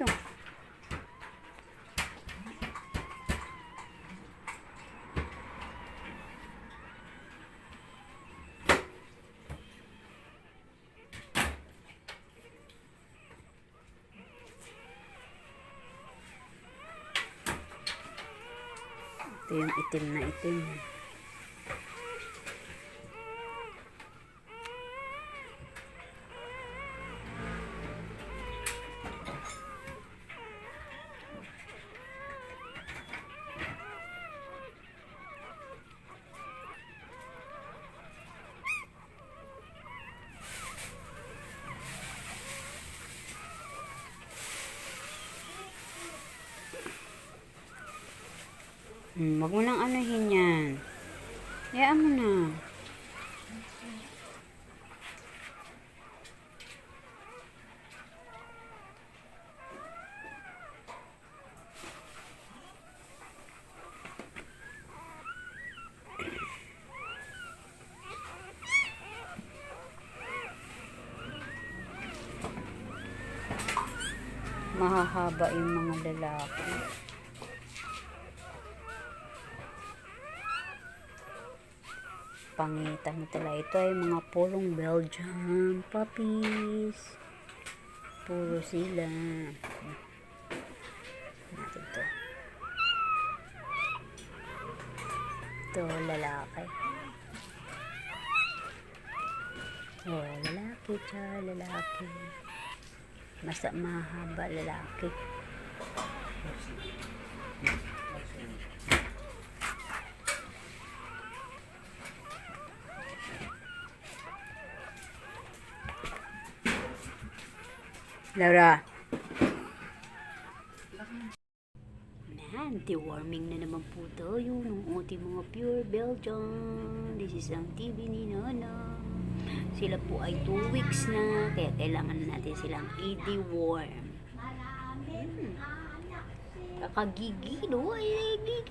dito. Ito yung itim na itim. Hmm, wag mo nang anuhin yan. Hayaan mo na. Mahahaba yung mga lalaki. Pangitan talaga. Ito ay mga pulong Belgian puppies. Puro sila. Natin to. Ito, lalaki. Oh, lalaki siya, lalaki. Basta mahaba lalaki. Laura. Man, deworming na naman po tayo ng ating mga pure Belgian. This is ang TV ni Nana. Sila po ay 2 weeks na, kaya kailangan na natin silang i-deworm. Hmm. Kakagigil, no? Ay, gigil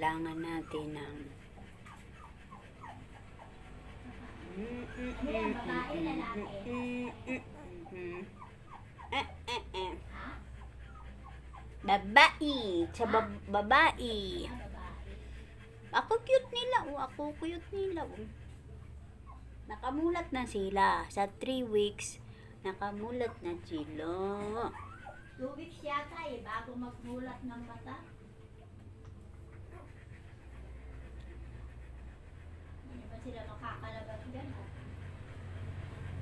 Kailangan natin ng Babae, sa bab- babae. Ako cute nila, oh. Ako cute nila, oh. Nakamulat na sila. Sa 3 weeks, nakamulat na sila. Two weeks yata eh, bago magmulat ng mata. Hindi ba sila makakalabas dyan? Oh?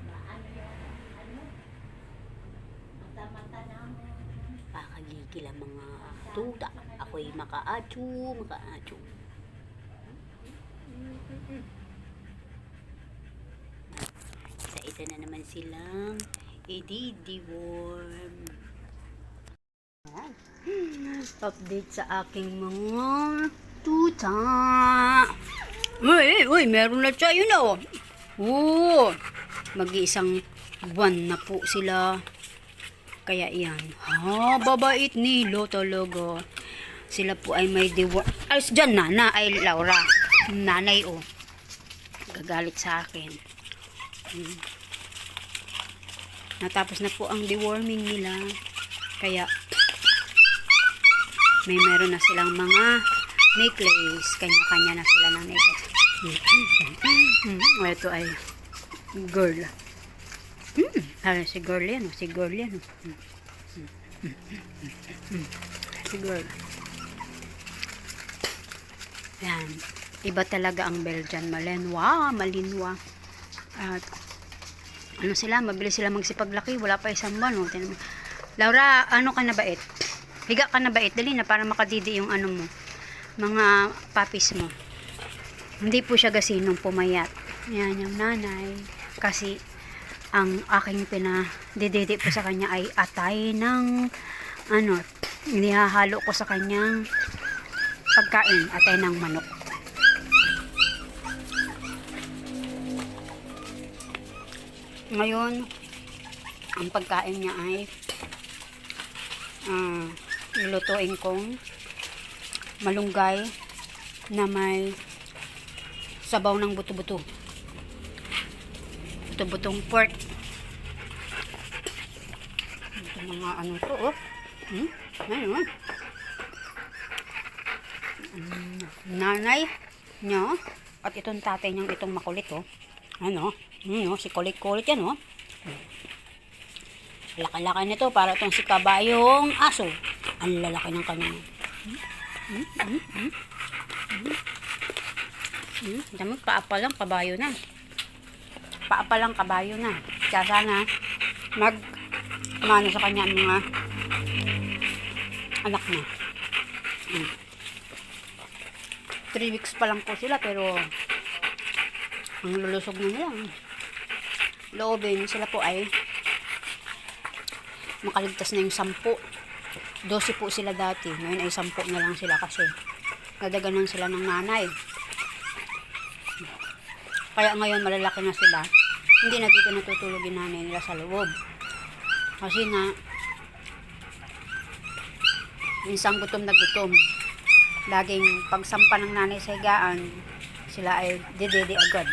Maano yung, ano? Mata-mata na mo. Kakagigil ang mga tuta. Ako'y makaatsu, makaatsu. Isa-isa na naman silang i-deworm. Update sa aking mga tuta. Uy, uy, meron na siya, yun o. Oo, mag-iisang buwan na po sila. Kaya yan. Ha, babait nilo talaga. Sila po ay may diwa. Ay, dyan nana, ay Laura. Nanay oh. Gagalit sa akin. Hmm. Natapos na po ang deworming nila. Kaya, may meron na silang mga necklace. Kanya-kanya na sila ng necklace. Hmm. Ito ay girl. Hmm. Ah, si girl yan. oh. Si girl yan. oh. Hmm. Hmm. Hmm. Hmm. Si girl. Yan. Iba talaga ang Belgian Malinois. Malinwa. At ano sila, mabilis sila magsipaglaki. Wala pa isang buwan. Oh. Laura, ano ka na bait? Higa ka na bait. Dali na para makadidi yung ano mo. Mga papis mo. Hindi po siya gasinong pumayat. Yan yung nanay. Kasi ang aking pinadididi po sa kanya ay atay ng ano, inihahalo ko sa kanyang pagkain, atay ng manok. Ngayon, ang pagkain niya ay ah, lulutuin kong malunggay na may sabaw ng buto-buto. Buto-butong pork. Ito mga ano to, oh. Hmm? Ayun. Mm, Nanay niya at itong tatay niyang itong makulit, oh. Ano? Ano, si kulit-kulit yan, oh. Laki-laki nito para itong si kabayong aso. Ang lalaki ng kanya. Hmm? Hmm? Hmm? Hmm? Hmm? Dami, paa pa lang, kabayo na. Paa pa lang, kabayo na. Kaya sana, mag, mano sa kanya ang mga anak na. Hmm. Three weeks pa lang po sila, pero ang lulusog na nila. Loobin, sila po ay makaligtas na yung sampu. 12 po sila dati. Ngayon ay 10 na lang sila kasi nadaganan sila ng nanay. Kaya ngayon malalaki na sila. Hindi na dito natutulog yung nanay nila sa loob. Kasi nga, minsan gutom na gutom. Laging pagsampa ng nanay sa higaan, sila ay didede agad.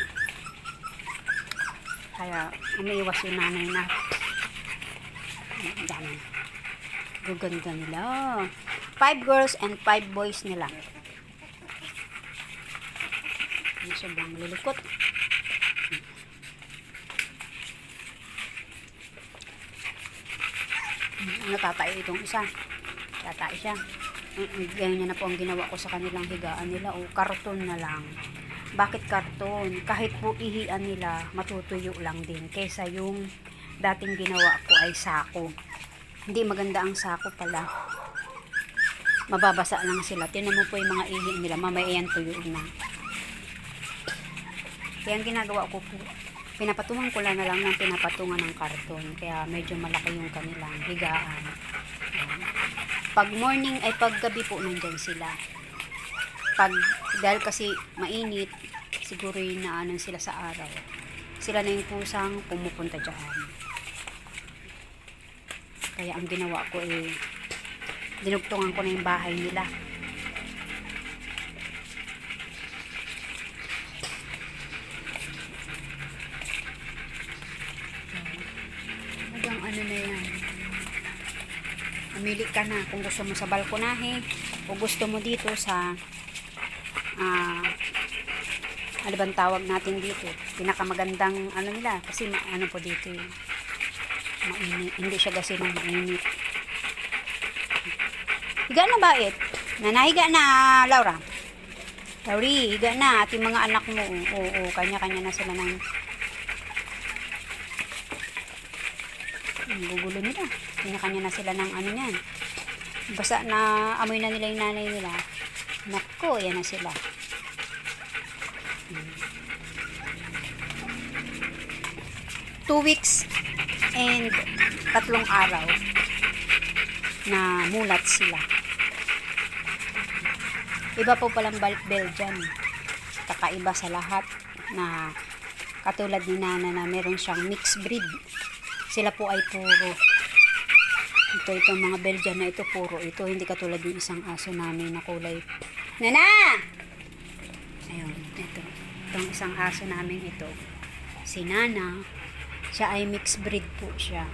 Kaya umiiwas yung nanay na. Ang dami. Gaganda nila. Five girls and five boys nila. Ang sobrang lilikot. Natatay itong isa. Tatay siya. Ganyan na po ang ginawa ko sa kanilang higaan nila. O, karton na lang. Bakit karton? Kahit po ihian nila, matutuyo lang din. Kesa yung dating ginawa ko ay sako. Hindi maganda ang sako pala. Mababasa lang sila. Tinan mo po yung mga ihi nila. Mamaya yan tuyo na. Kaya ang ginagawa ko po, pinapatungan ko lang na lang ng pinapatungan ng karton. Kaya medyo malaki yung kanilang higaan. Pag morning ay pag gabi po nandyan sila. Pag, dahil kasi mainit, siguro yung naanan sila sa araw. Sila na yung pusang pumupunta dyan. Kaya ang ginawa ko eh, dinugtungan ko na yung bahay nila. Hanggang ano na yan. Amili ka na kung gusto mo sa balkonahe o gusto mo dito sa ah ano bang tawag natin dito pinakamagandang ano nila kasi ano po dito eh, mainit. Hindi siya kasi ng mainit. Higa na ba it? nanahiga na Laura. Lauri, higa na. At yung mga anak mo. Oo, oo kanya-kanya na sila ng Ang gugulo nila. Kanya-kanya na sila ng ano yan basta na amoy na nila yung nanay nila. Nako, yan na sila. Two weeks and tatlong araw na mulat sila. Iba po palang Bal- Belgian. Kakaiba sa lahat na katulad ni Nana na meron siyang mixed breed. Sila po ay puro. Ito itong mga Belgian na ito puro. Ito hindi katulad yung isang aso namin na kulay. Nana! Ayun, ito. Itong isang aso namin ito. Si Nana. Siya ay mixed breed po siya.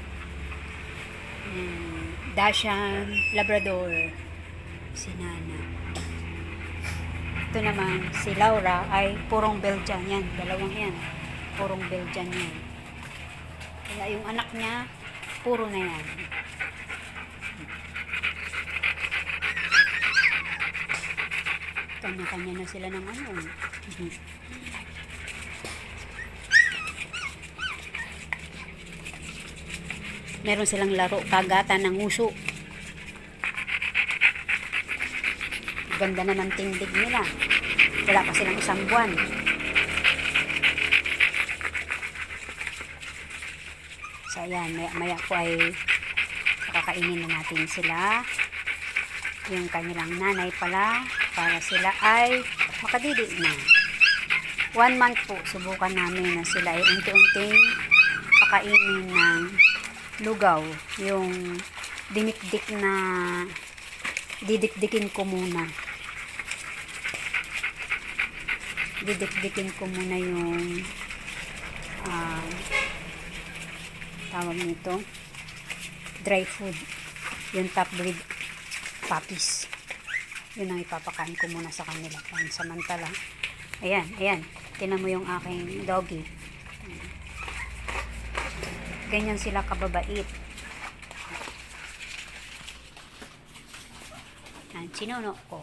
And Dashan Labrador. Si Nana. Ito naman, si Laura ay purong Belgian yan. Dalawang yan. Purong Belgian yan. Kaya yung anak niya, puro na yan. Kanya-kanya na sila ng ano. Meron silang laro, kagatan ng uso. Ganda na ng tindig nila. Wala pa silang isang buwan. So, ayan, maya, maya po ay kakainin na natin sila. Yung kanilang nanay pala, para sila ay makadidi na. One month po, subukan namin na sila ay unti-unting pakainin ng lugaw. Yung dinikdik na didikdikin ko muna. Didikdikin ko muna yung ah, tawag nito? Dry food. Yung top breed puppies. Yun ang ipapakain ko muna sa kanila samantala ayan, ayan. Tinan mo yung aking doggy ganyan sila kababait. Yan, sinuno ko.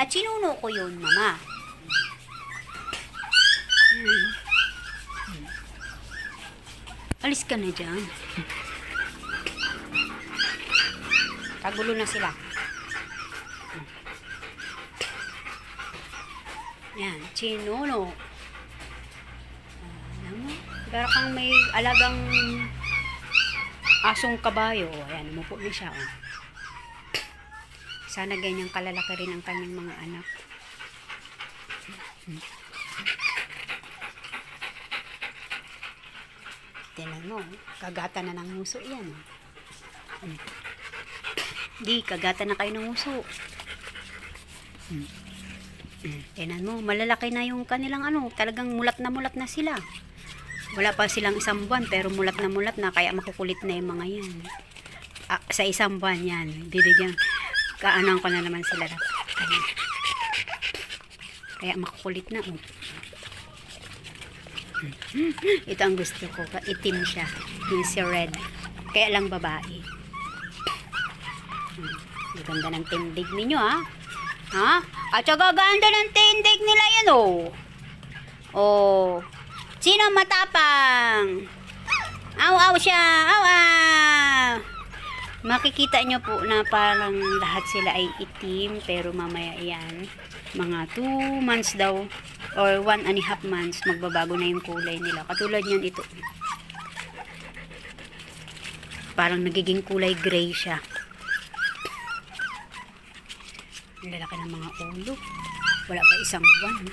At sinuno ko yun mama. Hmm. Alis ka na dyan. Kagulo na sila. Yan, sinuno alam mo, para kang may alagang asong kabayo. Ayan, umupo na siya. Oh. Sana ganyang kalalaki rin ang kanyang mga anak. Tingnan mo, kagata na ng muso yan. Hmm. Di, kagata na kayo ng muso. Hmm. Tingnan mo, malalaki na yung kanilang ano, talagang mulat na mulat na sila. Wala pa silang isang buwan, pero mulat na mulat na, kaya makukulit na yung mga yan. Ah, sa isang buwan yan, bibigyan, kaanan ko na naman sila. ano. Kaya makukulit na. Oh. Ito ang gusto ko, itim siya. Yung si red. Kaya lang babae. Hmm. Ganda ng tindig ninyo, ha? Ha? At saka ganda ng tindig nila yan, oh. Oh. Sino matapang? Aw-aw siya. Aw-aw. Makikita nyo po na parang lahat sila ay itim pero mamaya yan mga 2 months daw or 1 and a half months magbabago na yung kulay nila. Katulad niyan ito. Parang nagiging kulay gray siya. Ang lalaki ng mga ulo. Wala pa isang buwan.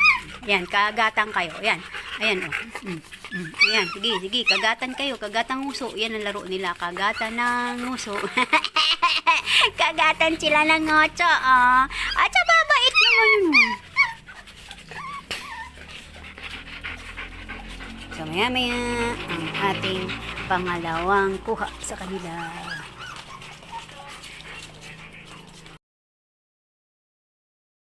Yan, kagatan kayo. Yan. Ayan, oh. Mm, mm. Ayan, sige, sige. Kagatan kayo. Kagatan nguso. Yan ang laro nila. Kagatan ng nguso. kagatan sila ng ngocho, oh. At sa babait naman yun. So, maya maya ang ating pangalawang kuha sa kanila.